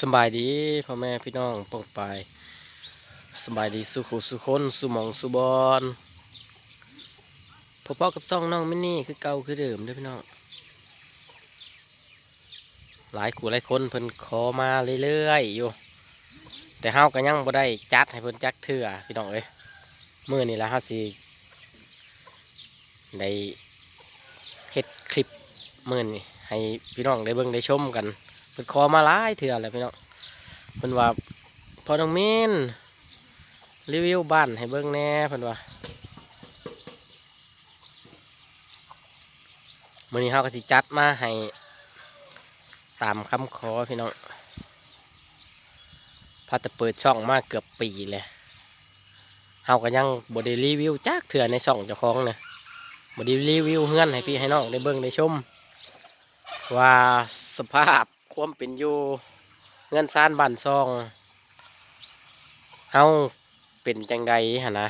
สบายดีพ่อแม่พี่น้องปองปายสบายดีสุขุสุคนสุมองสุบอนพ่อพ่อกับซ่องน้องมินนี่คือเก่าคือเดิมด้อพี่น้องหลายขู่หลายคนเพิ่นขอมาเรื่อยๆอยู่ แต่เฮาก็ยังบ่ได้จัดให้เพิ่นจักเทื่อพี่น้องเอ้ยมื้อนี้ละเฮาสิได้เฮ็ดคลิปมื้อนี้ให้พี่น้องได้เบิ่งได้ชมกัน เพิ่นขอมาหลายเถื่อแล้วพี่น้องเพิ่นว่าพอน้องมินรีวิวบ้านให้เบิ่งแน่เพิ่นว่ามื้อนี้เฮาก็สิจัดมาให้ตามคำขอพี่น้องพอจะเปิดช่องมาเกือบปีเลยเฮาก็ยังบ่ได้รีวิวจักเถื่อในช่องเจ้าของเนี่ยบ่ได้รีวิวเฮือนให้พี่ให้น้องได้เบิ่งได้ชมว่าสภาพ ความเป็นอยู่เงินซานบ้านซองเฮาเป็นจังใดหะนะ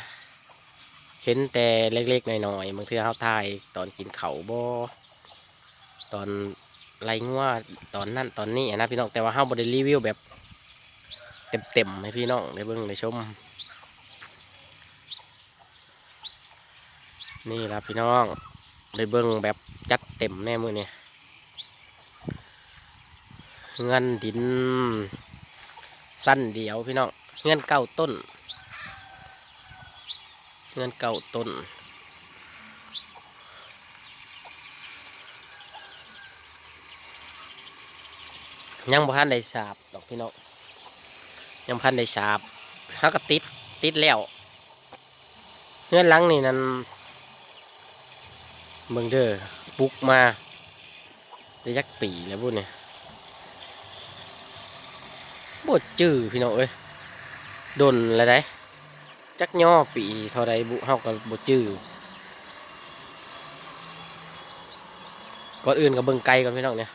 เห็นแต่เล็กๆหน่อยๆบางทื่อเฮาถ่ายตอนกินเขาบ่ตอนไรงัวตอนนั้นตอนนี้นะพี่น้องแต่ว่าเฮาบ่ได้รีวิวแบบเต็มๆให้พี่น้องได้เบิ่งได้ชม นี่ล่ะพี่น้องได้เบิ่งแบบจัดเต็มแน่มื้อนี้ เงินดิน สั้นเดียวพี่น้องเงินเก้าต้น เงินเก้าต้นยังพันได้สาบดอกพี่น้องยังบ่ทันได้สาบฮักกติดติดแล้วเงินลังนี่นั่นเบิ่งเด้อปลุกมาได้ยักปีแล้วบุญเนี่ย บดจื้อพี่น้องเอ้ยดนอะไรได้จักย่อปีเท่าไรบุเฮากับบดจื้อก่อนอื่นกับเบิ่งไกลก่อนพี่น้องเนี่ย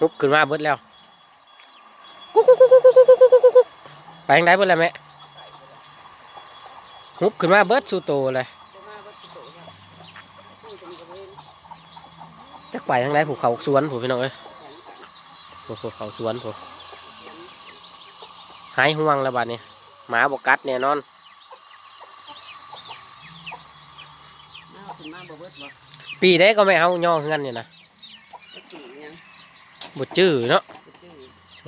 ฮุบขึ้นมาเบิดแล้วกุ๊กกุ๊กกุ๊กกุ๊กกุ๊กกุ๊กกุ๊กกุ๊กไปทางใดเบิดแล้วแม่ฮุบขึ้นมาเบิดสู่โตเลยจักไปทางใดผูเขาสวนผูพี่น้องเอ้ยผูเขาสวนผู หายห่วงแล้วบัดนี้หมาบกัดแน่นอนเอาขึ้นมาบ่เบิดบ่ปีได้ก็ไม่เอาย่อเฮือนเนี่ยนะไอ้กี่ยังบดจื้อเนาะบ่จื้อ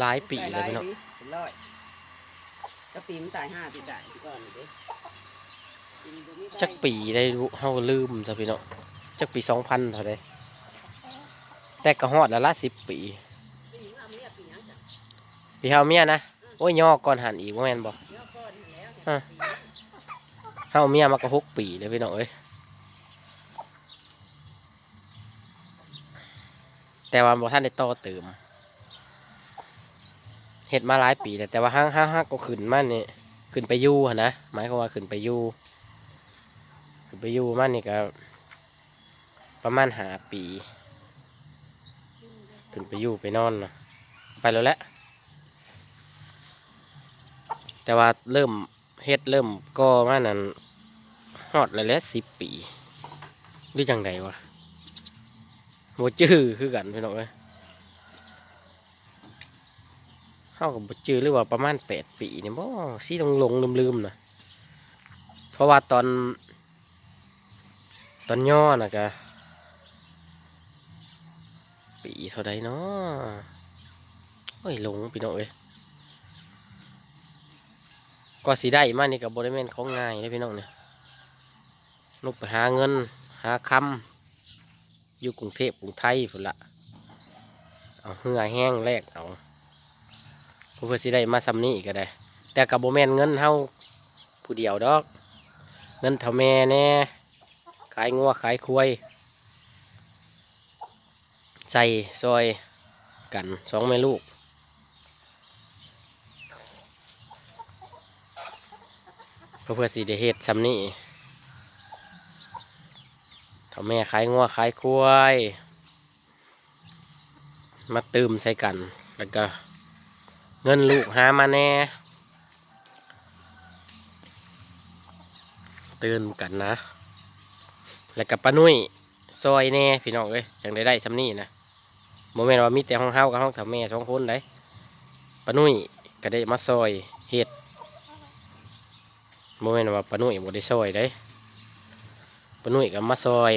หลายปีเลยพี่น้องเป็นร้อยก็ปีมันตายห้าปีตายก่อนเด้ปีมันบ่มีตายจักปีได้รู้เฮาลืมซะพี่น้องจักปีสองพันเท่าไดแต่ก็ฮอดแล้วละสิบปีปีมันเอาเมียปีหยังจ้ะพี่เฮาเมียนะ โอ้ยย่อก่อนหันอีกบ่แม่นบ่เดี๋ยวก่อนนั่นแล้วอะเฮาเมียมาก็หกปีเลยพี่น้องเอ้ยแต่ว่าบ่ทันได้ต่อเติมเฮ็ดมาหลายปีแล้วแต่ว่าห้างห้างห้างก็ขึ้นมานี่ขึ้นไปยู่หะนะหมายความว่าขึ้นไปยู่ขึ้นไปยู่มานี่ก็ประมาณหาปี ขึ้นไปยู่ไปนอนนะไปแล้วแหละ แต่ว่าเริ่มเฮ็ดเริ่มก็มานั้นฮอดแล้วแหละสิบปีหรือจังใดวะโมจื้อคือกันพี่น้องเอ้ยเฮากับโมจื้อหรือว่าประมาณแปดปีเนี่ยบ่สีลงลงลืมลืมๆนะเพราะว่าตอน ตอนย่อนะกะปีเท่าใดเนาะโอ้ยหลงพี่น้องเอ้ย ก็สีได้มานี่กับบริเวณของง่ายเลยพี่น้องเนี่ยนุกไปหาเงิน หาคำอยู่กรุงเทพกรุงไทยพุ่นละเอาเหือแห้งแรกเอาเพื่อสิได้มาซ้ำนี้ก็ได้ แต่กับโบแมนเงินเฮาผู้เดียวดอก เงินเท่าแม่แน่ขายงัวขายควายใส่ซอยกันสองแม่ลูก เพื่อสีได้เฮ็ดซ้ำนี่ถ้าแม่ขายงัวขายควายมาตืมใส่กัน แล้วก็ เงินลูกหามาแน่ ตื่นกันนะ แล้วกับป้านุ่ยซอยแน่พี่น้องเอ้ยจังได้ได้ซ้ำนี่นะโมเมนต์ว่ามีแต่ห้องเฮากับห้องถาแม่สองคนได้ปานุ่ยก็ได้มาซอย โมเมนว่าปนุ่ยบ่ได้ซอยได้ปนุ่ยก็มาซอย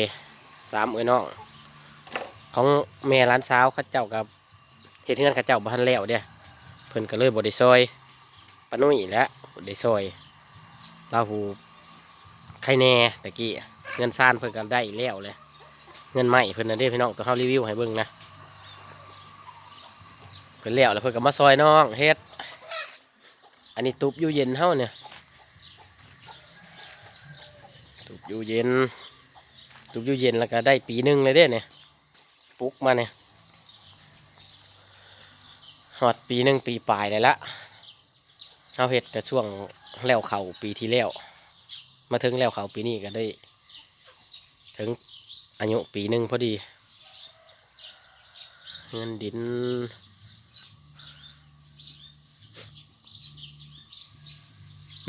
สามเอ้ยน้องของแม่ร้านสาวข้าเจ้ากับเฮ็ดเฮือนข้าเจ้าบ้านแล้วเด้เพิ่นก็เลยบ่ได้ซอยปนุ่ยและบ่ได้ซอยลาหูใครแน่ตะกี้เงินซานเพิ่นก็ได้แล้วเลยเงินใหม่เพิ่นน่ะเด้พี่น้องตัวเฮารีวิวให้เบิ่งนะเพิ่นแล้วแล้วเพิ่นก็มาซอยน้องเฮ็ดอันนี้ตุบอยู่เย็นเฮาเนี่ยตุบ อยู่เย็นตุบอยู่เย็นแล้วก็ได้ปีหนึ่งเลยเด้เนี่ยปลุกมาเนี่ยหอดปีหนึ่งปีปลายเลยละเฮาเฮ็ดแต่ช่วงแล้วเขาปีที่แล้ว มาถึงแล้วเขาปีนี้ก็ได้ ถึงอายุปีหนึ่งพอดี เงินดิน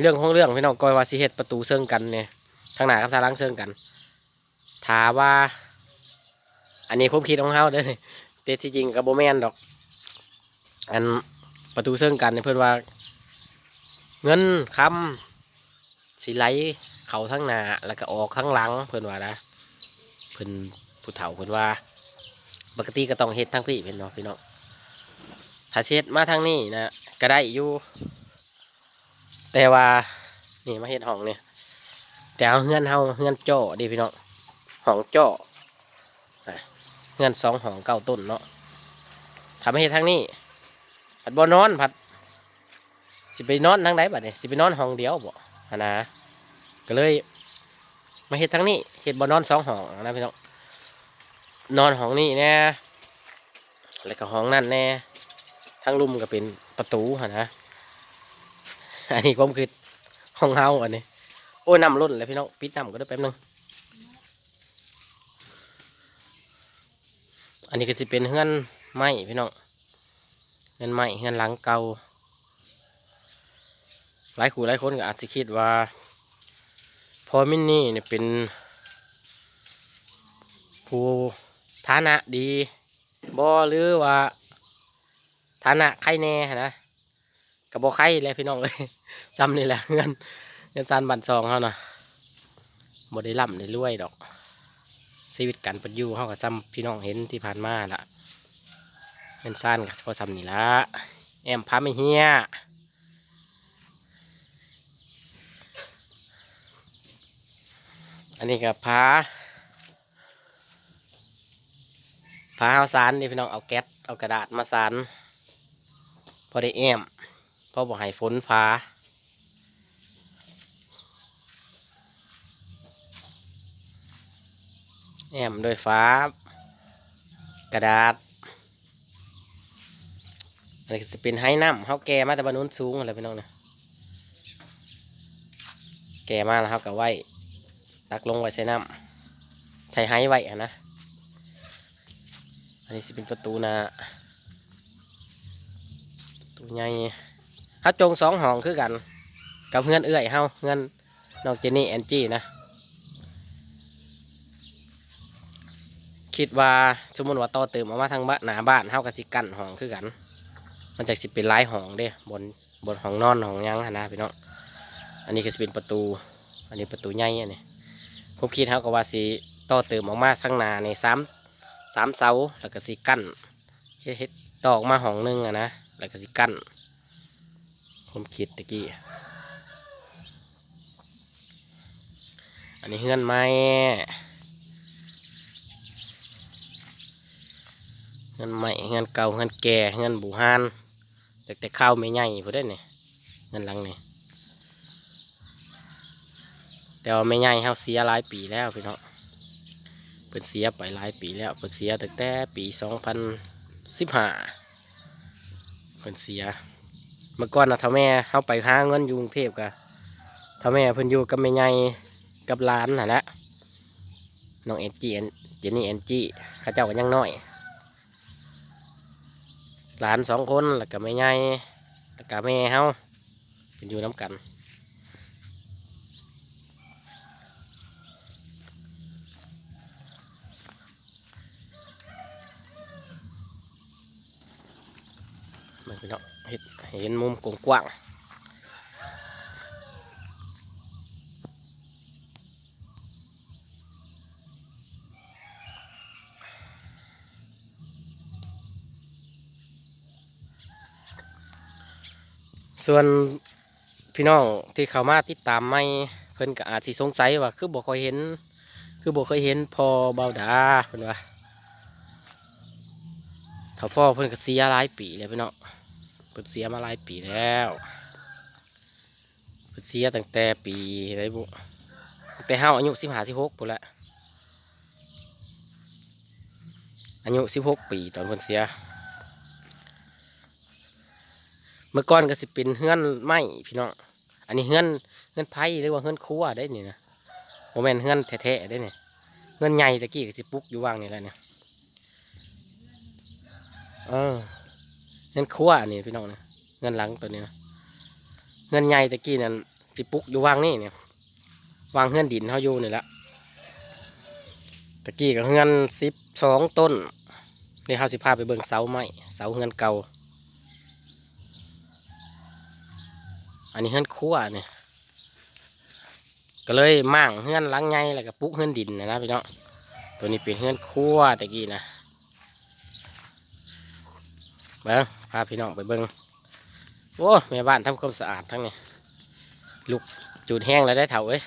เรื่องของเรื่องพี่น้องก้อยว่าสิเฮ็ดประตูเชิงกันเนี่ย ทางหน้ากับทางหลังเชิงกันถาว่า อันนี้ความคิดของเฮาเด้อนี่แต่ที่จริงกับโบแมนดอก อันประตูเชิงกันเพื่อนว่า เงินคำสิไหลเขาทั้งหน้าแล้วก็ออกทั้งหลัง เพื่อนว่านะเพื่อนผู้เฒ่าเพื่อนว่า ปกติก็ต้องเฮ็ดทั้งพี่เป็นเนาะพี่น้องถ้าเช็ดมาทางนี้นะก็ได้อยู่ แต่ว่านี่มาเฮ็ดห้องเนี่ย แต่เอาเฮือนเฮาเฮือนจ่อดิพี่น้องหองจ่อเฮือนสองหองเก้าต้นเนาะทำให้เฮ็ดทางนี้ ผัดบ่นอนผัด สิไปนอนทางไหนบัดเนี่ยสิไปนอนห้องเดียวบ่หนนะก็เลย มาเฮ็ดทางนี้เฮ็ดบ่นอนสองห้องนะพี่น้องนอนห้องนี้แน่แล้วก็ห้องนั่นแน่ทางลุมก็เป็นประตูหนนะ อันนี้ผมคือห้องเฮาอันนี้ โอ้ยน้ำล้นเลยพี่น้องปิดน้ำก็ได้แป๊บนึงอันนี้ก็จะเป็นเฮือนไม้พี่น้องเฮือนไม้เฮือนหลังเก่าหลายขู่หลายคนก็อาจจะคิดว่าพอมินนี่เนี่ยเป็นผู้ฐานะดีบ่หรือว่าฐานะใครแน่นะกับบอไข่เลยพี่น้องเลยซ้ำนี่แหละเงิน เงินซานบันซองเขานะบ่ได้ร่ำได้รวยดอก ชีวิตการเป็นอยู่เขากับซ้ำพี่น้องเห็นที่ผ่านมาละเงินซานกับพอซ้ำนี่ละแอมพาไม่เฮียอันนี้กับพาพาเอาสารนี่พี่น้องเอาแก๊สเอากระดาษมาสารพอได้แอมเพราะบอกให้ฝนฟ้า แอมโดวยฟ้า กระดาษอันนี้จะเป็นไห้น้ำเขาแก่มาแต่บานนู้นสูงอะไรพี่น้องเนี่ยแก่มาแล้วเขาก็ไว้ ตักลงไว้ใส่น้ำใช้ไห้ไว้อะนะ อันนี้จะเป็นประตูนะประตูใหญ่เฮาจงสองห้องคือกัน กับเพื่อนเอื้อยเฮาเพื่อนน้องเจนนี่แอนจี้นะ คิดว่าสมมติว่าต่อเติมออกมาทางบ้านหน้าบ้านเฮากับสิกันห้องคือกัน มันจะสิเป็นลายห้องเด้บนบนห้องนอนห้องยังนะพี่น้องอันนี้ก็สิเป็นประตู อันนี้ประตูใหญ่อันนี้ผมคิดเฮาก็ว่าสิต่อเติมออกมาทางหน้าในสามสามเสาแล้วก็สิกั้นเฮ็ดต่อออกมาห้องหนึงอะนะแล้วก็สิกั้นผมคิดตะกี้อันนี้เฮือนไม้ เฮือนไม้เฮือนเก่าเฮือนแก่เฮือนบูฮานแต่แต่ข้าวไม่ใหญ่พอได้เนี่ยเฮือนหลังนี่แต่ว่าไม่ใหญ่เฮาเสียหลายปีแล้วพี่น้องเปิดเสียไปหลายปีแล้วเปิดเสียตั้งแต่ปีสองพันสิบห้าเปิดเสีย เมื่อก่อนนะท่าแม่เขาไปหาเงินอยู่กรุงเทพกะท่าแม่เพิ่นอยู่กับแม่ใหญ่กับหลานน่ะนะน้องเอ็นจีเจนนี่เอ็นจีเข้าเจ้ากันยังน้อย หลานสองคนแล้วก็แม่ใหญ่แล้วก็แม่เฮาเป็นอยู่น้ำกันมันเป็นเห็ดเห็นมุมกว้างๆ ส่วนพี่น้องที่เข้ามาติดตามไม่เพิ่นก็อาจสิสงสัยว่าคือบ่เคยเห็น คือบ่เคยเห็นพอเบาดาเพิ่นว่าถ้าพ่อเพิ่นก็เสียหลายปีแล้วพี่น้องเพิ่นเสียมาหลายปีแล้วเพิ่นเสียตั้งแต่ปีไรบุตั้งแต่เฮาอายุสิบห้าสิบหกปุ่นละอายุสิบหกปีตอนเพิ่นเสีย เมื่อก่อนก็สิเป็นเฮือนไม้พี่น้อง อันนี้เฮือนเฮือนไผ่หรือว่าเฮือนครัวได้นี่นะโมเมนเฮือนแท้ๆได้เนี่ยเฮือนใหญ่ตะกี้ก็สิปลุกอยู่ว่างนี่แหละเนี่ยเออเฮือนครัวนี่พี่น้องเนี่ยเฮือนหลังตัวนี้นะเฮือนใหญ่ตะกี้นั่นสิปลุกอยู่ว่างนี่เนี่ยวางเฮือนดินเขาอยู่นี่แหละตะกี้ก็เฮือนสิบสองต้นนี่เขาสิพาไปเบิ่งเสาไม้เสาเฮือนเก่า อันนี้เฮือนครัวเนี่ยก็เลยมั่งเฮือนหลังไงแล้วก็ปลุกเฮือนดินนะนะพี่น้องตัวนี้เป็นเฮือนครัวตะกี้นะเบิ้งพาพี่น้องไปเบิ้งโอ้แม่บ้านทำความสะอาดทั้งนี้ลูกจูดแห้งแล้วได้เถาเอ้ย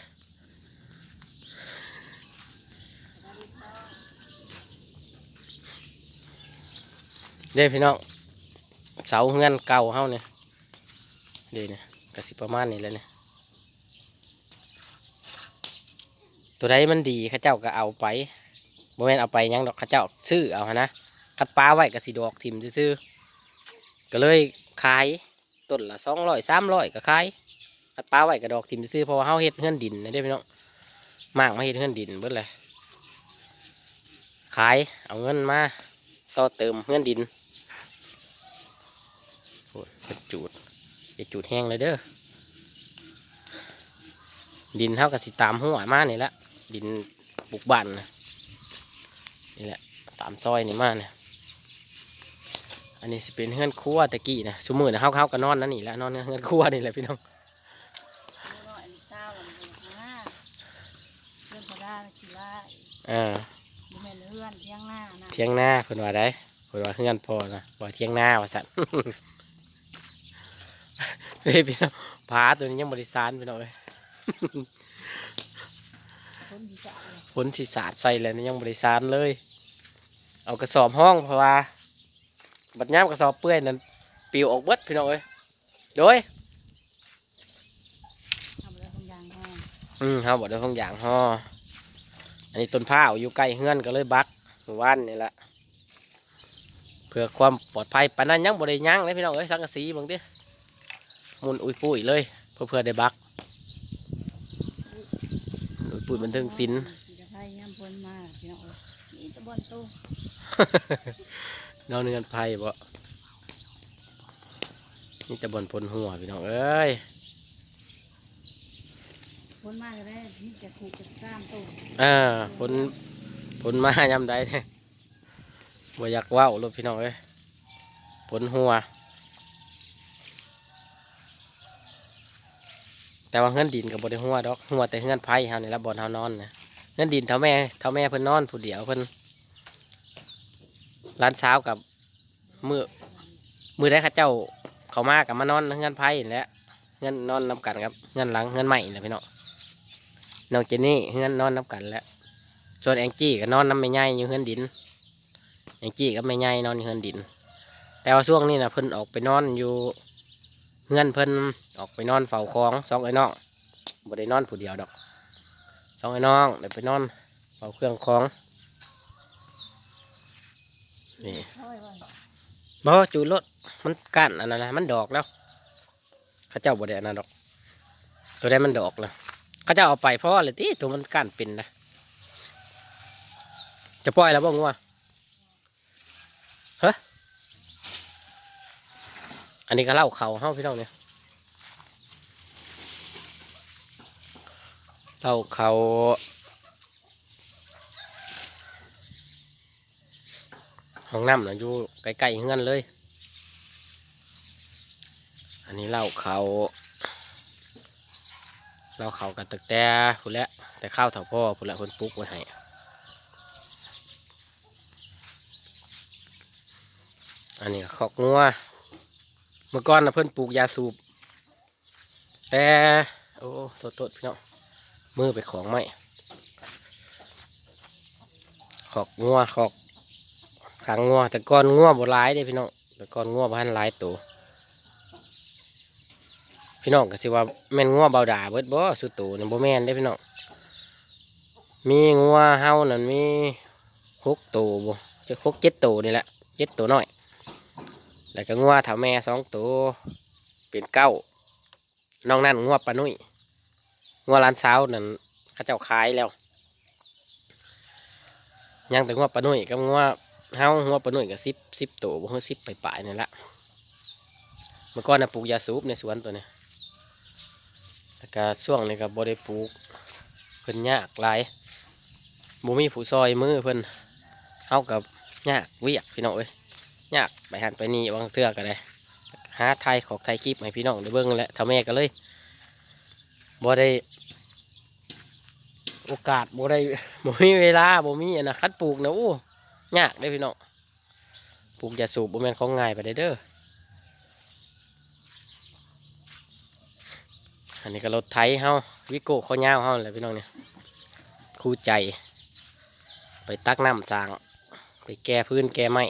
เด้พี่น้องเสาเฮือนเก่าเฮาเนี่ยเด้เนี่ย กสิประมาณนี้แล้วเนี่ยตัวใดมันดีข้าเจ้าก็เอาไปบ่แม่นเอาไปยังดอกข้าเจ้าซื้อเอาหั้นะคัดปลาไว้ก็สิดอกทิมซื่อก็เลยขายต้นละสองร้อยสามร้อยก็ขายคัดปลาไว้ก็ดอกทิมซื่อเพราะว่าเฮาเฮ็ดเฮือนดินนะเด้พี่น้องมากมาเฮ็ดเฮือนดินเบิดเลยขายเอาเงินมาต่อเติมเฮือนดินโอ้ยเป็นจูด เป็นจูดแห้งเลยเด้อ ดินเท่ากับสิตามหัวมานี่แหละดินปลูกบ้านนะนี่แหละตามซอยนี่มาเนี่ยอันนี้สิเป็นเฮือนครัวตะกี้นะชุมือนะเฮาเฮาก็นอนนั่นนี่แหละนอนเฮือนครัวนี่แหละพี่น้องน้อยเศร้าวันเดียวนะเรื่องพอได้ขี้ไล่อ่าดูแม่นเลื่อนเที่ยงหน้านะเที่ยงหน้าเพิ่นว่าได้เพิ่นว่าเฮือนพอนะว่าเที่ยงหน้าว่าสั่น เฮ้ยพี่น้องผาตัวนี้ยังบริสารพี่น้องเอ้ยคนดีจังเลยฝนสิสาดใส่แล้วนี่ยังบริสารเลย เอากระสอบห้องเพราะว่าบัดย่ามกระสอบเปื้อนนั้นปลิวออกเบิดพี่น้องเอ้ยโดยทำอะไรบางอย่างแห้งอืมเขาบอกได้ทุกอย่างห่ออันนี้ต้นผ้าวอยู่ใกล้เฮือนก็เลยบักหมู่บ้านนี่แหละเพื่อความปลอดภัยปานนั้นยังบ่ได้ยั้งเลยพี่น้องเอ้ยสังกะสีบางทีห มุนอุ้ยปุ้ยเลยเพื่อเพื่อได้บักอุ้ยปุ้ยบันเทิงศิลป์จะให้ย่ำพ้นมาพี่น้องเอ้ยนี่ตะบอนตู้นอนเงินไพ่บ่นี่จะบนพลหัวพี่น้องเอ้ยพ้นมาก็ได้นี่จะถูกจะสร้างตู้อ่าพลพลมายำใดเนี่ยบ่อยากเว้าวลูกพี่น้องเอ้ยพลหัว แต่ว่าเฮือนดินกับบไดหัวดอกหัวแต่เฮือนไผ่เฮานี่ละบอนเฮานอนนะเฮือนดินเท่าแม่เท่าแม่เพิ่นนอนผู้เดียวเพิ่นร้านเช้ากับมือมือได้ข้าเจ้าเขามากับมานอนเฮือนไผ่แหละเฮือนนอนนํกันครับเฮือนหลังเฮือนใหม่นี่แหละพี่น้องน้องเจนนี่เฮือนนอนนํกันแล้วส่วนแองจี้ก็นอนน้ำไม่ใหญ่อยู่เฮือนดินแองจี้ก็ไม่ใหญ่นอนอยู่เฮือนดิน แต่ว่าช่วงนี้นะเพิ่นออกไปนอนอยู่ เงื่อนเพิ่นออกไปนอนเฝ้าคลองสองไอ้น้องบ่ได้นอนผู้เดียวดอกสองไอ้น้องเดี๋ยวไปนอนเฝ้าเครื่องคลองนี่บ่จูรถมันกั้นอันนั้นนะมันดอกแล้วข้าเจ้าบ่ได้อันนั้นดอก ตัวได้มันดอกแล้วข้าเจ้าเอาไปเพราะอะไรที่ตัวมันกั้นเป็นนะจะปล่อยแล้วบ่งัวเฮ้ อันนี้ก็เล่าเขาเฮาพี่น้องเนี่ยเราเขาห้องน้ำนะอยู่ใกล้ๆเฮือนเลย อันนี้เล่าเขาเล่าเขากันตึกแต่พุ่นแหละแต่ข้าวเถาพ่อพุ่นละคนปลุกไว้ให้อันนี้ขอกงัว เมื่อก่อนนะเพิ่อนปลูกยาสูบ แต่โอ้โทษพี่น้องมือไปของไม่ขอกงัวขอกขังงัวแต่ก่อนงัวบ่ร้ายเด้พี่น้องแต่ก่อนงัวบ้านหลายตัวพี่น้องก็สิว่าแม่นงัวเบาด่าเบิดบ่สุดโตนี่บ่แม่นเด้พี่น้องมีงัวเฮานั่นมีหกตัวบ่จะหกเจ็ดตัวนี่แหละเจ็ดตัวน้อย แล้วก็งัวเถาแม่สองตัวเป็นเก้าน้อกนั้นงัวปานุ่ยงัวร้านเช้าวนั่นเขาเจ้าขายแล้ว ยังแต่งัวปานุ่ยกับงัวเฮางัวปานุ่ยกับสิบสิบตัวบ่ฮู้สิบไปปลายๆนี่ละเมื่อก่อนน่ะปลูกยาสูบในสวนตัวนี้แล้วก็ช่วงนี้ก็บ่ได้ปลูกเพิ่นยากหลายบ่มีผู้ซอยมือเพิ่นเฮากับยากเวียกพี่น้องเอ้ย ยากไปหันไปนี่บางเทือก็ได้หาไทยขอกไทยคลิปให้พี่น้องได้เบิ่งแหละทำแม่ก็เลยบ่ได้ โอกาสบ่ได้บ่มีเวลาบ่มีอนะคัดปลูกนะอู้ยากเด้พี่น้องปลูกยาสูบบ่แม่นของง่ายไปได้เด้ออันนี้ก็รถไถเฮาวิโก้ข้าวยาวเฮาแหละพี่น้องเนี่ยคู่ใจ ไปตักน้ำสาง ไปแก้พื้นแก้ไม้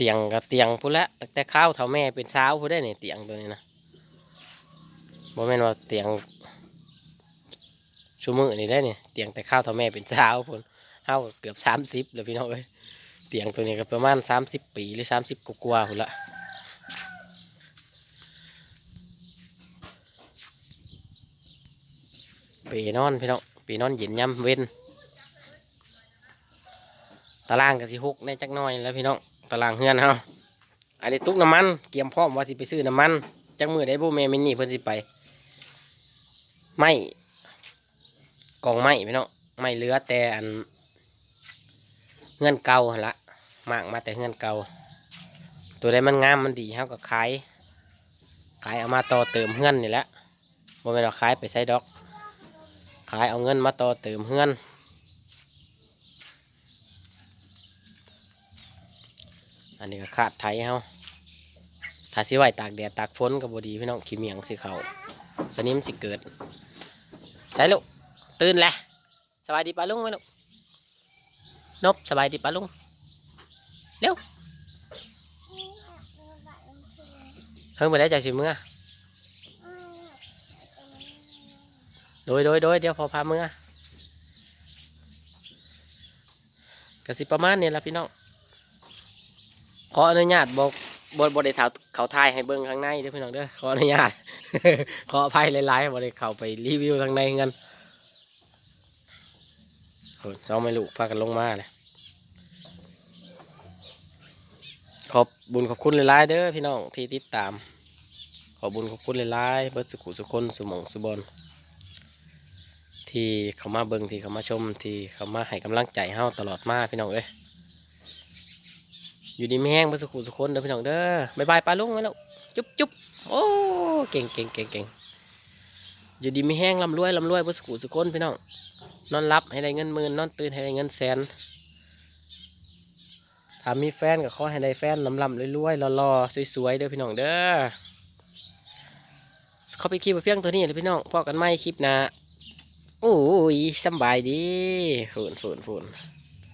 ตียงกับเตียงพูดละตั้งแต่ข้าวเท่าแม่เป็นเช้าวพูดได้เนี่ยเตียงตัวนี้นะบ่แม่นว่าเตียงชูมือนี่ได้เนี่ยเตียงแต่ข้าวเท่าแม่เป็นเช้าวพุ่นเท่าเกือบสามสิบเลยพี่น้องเอ้ยเตียงตัวนี้ก็ประมาณสามสิบปีหรือสามสิบกว่าพุ่นละปีนอนพี่น้องปีนอนเย็นย่ำเว้นตารางก็สิหกในจักน้อยแล้วพี่น้อง ตารางเฮือนเฮาอันนี้ตุกน้ำมันเกียมพร้อมว่าสิไปซื้อน้ำมันจักมือได้บูแม่มินนี่เพิ่นสิไปไม้กองไม้พี่น้องไม้เหลือแต่อันเฮือนเก่าหั่นละมากมาแต่เฮือนเก่าตัวใดมันงามมันดีเฮาก็ขายขายเอามาต่อเติมเฮือนนี่แหละบ่แม่นว่าขายไปใส่ดอก ขายเอาเงินมาต่อเติมเฮือน อันนี้ก็ขาดไทยเฮาถ้าสิไหวตากแดดตากฝนก็บ่ดีพี่น้องขี้เมียงสิเขาสนิมสิเกิดใช่ลูกตื่นแล้วสบายดีปะลุงไหมลูกนบสบายดีปะลุงเร็วเฮ้ยมาได้จากสิเมื่อโดยโดยโดยเดี๋ยวพอพาเมื่อก็สิประมาณนี้ละพี่น้อง ขออนุญาตบอกบนบได้ถาเขาทายให้เบิ้งข้างในเด้อพี่น้องเด้อขออนุญาต ขออภัยหลายๆบได้เขาไปรีวิวข้างในกันโอ้ยสองไม่ลูกพากันลงมาเลยขอบบุญขอบคุณหลายๆเด้อพี่น้องที่ติดตาม ขอบบุญขอบคุณหลายๆเบิดสุขุสุคนสมองสุบอลที่เขามาเบิ่งที่เขามาชมที่เขามาให้กำลังใจเฮาตลอดมาพี่น้องเอ้ย อยู่ดีไม่แห้งเพื่อสุขุสุคนเด้อพี่น้องเด้อบายบายปลาลุงไว้แล้วจุ๊บจุ๊บโอ้เก่งเก่งเก่งเก่งอยู่ดีไม่แห้งลำรวยลำรวยเพื่อสุขุสุคนพี่น้องนอนรับให้ได้เงินหมื่นนอนตื่นให้ได้เงินแสนถ้ามีแฟนก็ขอให้ได้แฟนลำลำรวยๆรอๆสวยๆเด้อพี่น้องเด้อเขาไปคลิปเพียงตัวนี้เลยพี่น้องพอกันไหมคลิปนะโอ้ยสบายดีฝุ่นฝุ่นฝุ่น